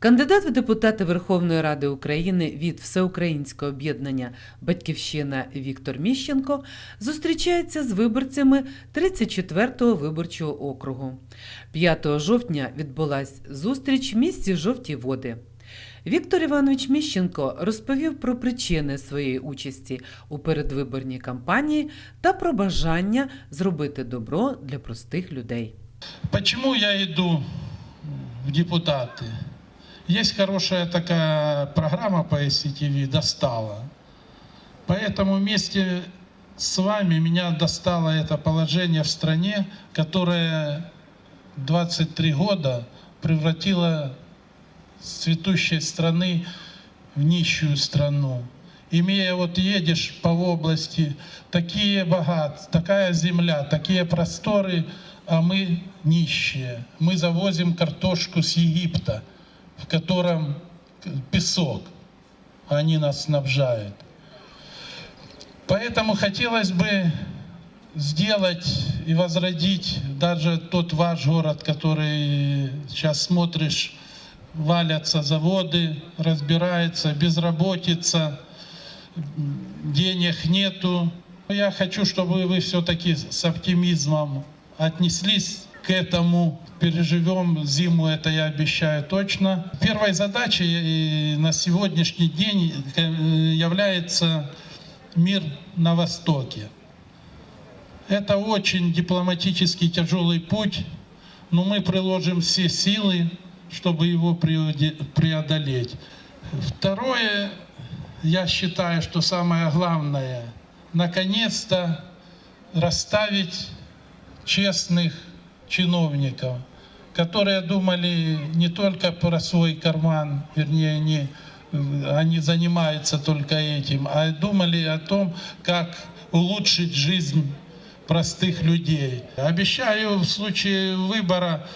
Кандидат в депутати Верховної Ради України від Всеукраїнського об'єднання Батьківщина Віктор Міщенко зустрічається з виборцями 34-го виборчого округу. 5 жовтня відбулась зустріч в місті Жовті Води. Віктор Іванович Міщенко розповів про причини своєї участі у передвиборній кампанії та про бажання зробити добро для простих людей. Почему я иду в депутаты? Есть хорошая такая программа по СCТV «Достала». Поэтому вместе с вами меня достало это положение в стране, которое 23 года превратило с цветущей страны в нищую страну. Имея вот едешь по области, такие богат, такая земля, такие просторы, а мы нищие. Мы завозим картошку с Египта, в котором песок, а они нас снабжают. Поэтому хотелось бы сделать и возродить даже тот ваш город, который сейчас смотришь, валятся заводы, разбирается, безработица, денег нету. Я хочу, чтобы вы все-таки с оптимизмом отнеслись к этому. Переживем зиму, это я обещаю точно. Первой задачей э, на сегодняшний день э, является мир на Востоке. Это очень дипломатический тяжелый путь, но мы приложим все силы, чтобы его преодолеть. Второе, я считаю, что самое главное, наконец-то расставить честных чиновников, которые думали не только про свой карман, вернее, э, они занимаются только этим, а думали о том, как улучшить жизнь простых людей. Обещаю в случае выбора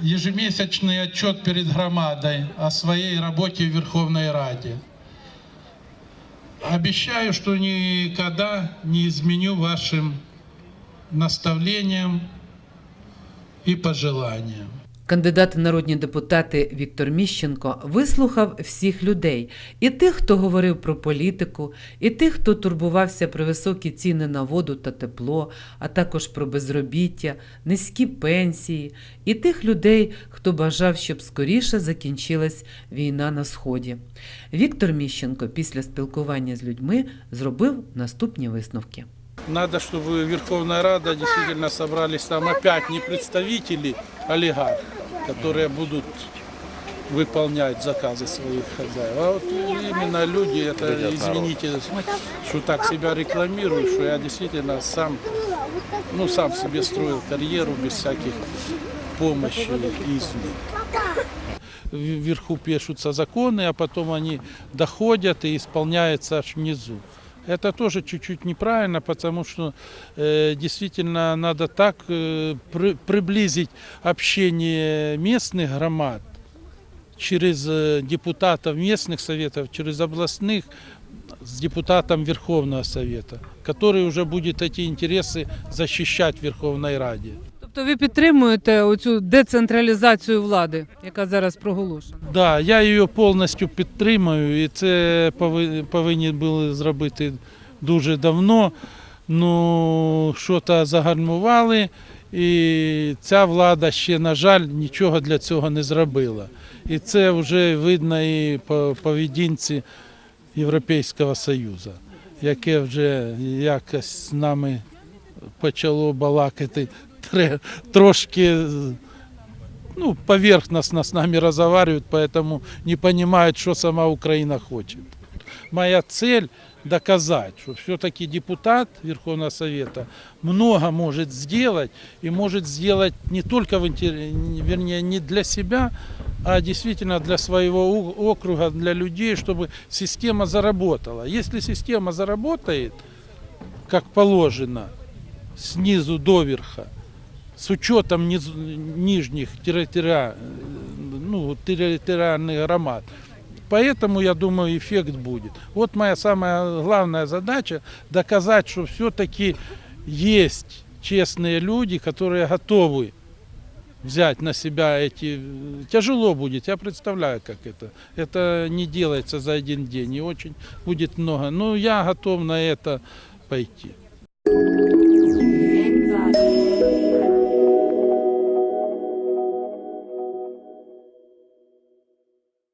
ежемесячный отчет перед громадой о своей работе в Верховной Раде. Обещаю, что никогда не изменю вашим наставлениям и пожеланиям. Кандидат в народні депутати Віктор Міщенко вислухав всіх людей, і тих, хто говорив про політику, і тих, хто турбувався про високі ціни на воду та тепло, а також про безробіття, низькі пенсії, і тих людей, хто бажав, щоб скоріше закінчилась війна на сході. Віктор Міщенко після спілкування з людьми зробив наступні висновки. Надо, чтобы Верховная Рада действительно собрались там опять не представители олигархов, которые будут выполнять заказы своих хозяев, а вот именно люди, это, извините, что так себя рекламирую, что я действительно сам, ну, сам себе строил карьеру без всяких помощи извне. Вверху пишутся законы, а потом они доходят и исполняются аж внизу. Это тоже чуть-чуть неправильно, потому что э, действительно надо так э, при- приблизить общение местных громад через э, депутатов местных советов, через областных с депутатом Верховного Совета, который уже будет эти интересы защищать в Верховной Раде. Тобто ви підтримуєте оцю децентралізацію влади, яка зараз проголошена? Да, я її повністю підтримую, і це повинні були зробити дуже давно. Ну, що-то загальмували, і ця влада ще, на жаль, нічого для цього не зробила. І це вже видно і по поведінці Європейського Союзу, яке вже якось з нами почало балакати тре- трошки ну, поверхностно с нами разговаривают, поэтому не понимают, что сама Украина хочет. Моя цель доказать, что все-таки депутат Верховного Совета много может сделать и может сделать не только в интер- вернее, не для себя, а действительно для своего округа, для людей, чтобы система заработала. Если система заработает, как положено, снизу до верха, с учетом низ- нижних территори- ну, территориальных громад, поэтому, я думаю, эффект будет. Вот моя самая главная задача – доказать, что все-таки есть честные люди, которые готовы взять на себя эти... Тяжело будет, я представляю, как это. Это не делается за один день, и очень будет много. Но я готов на это пойти.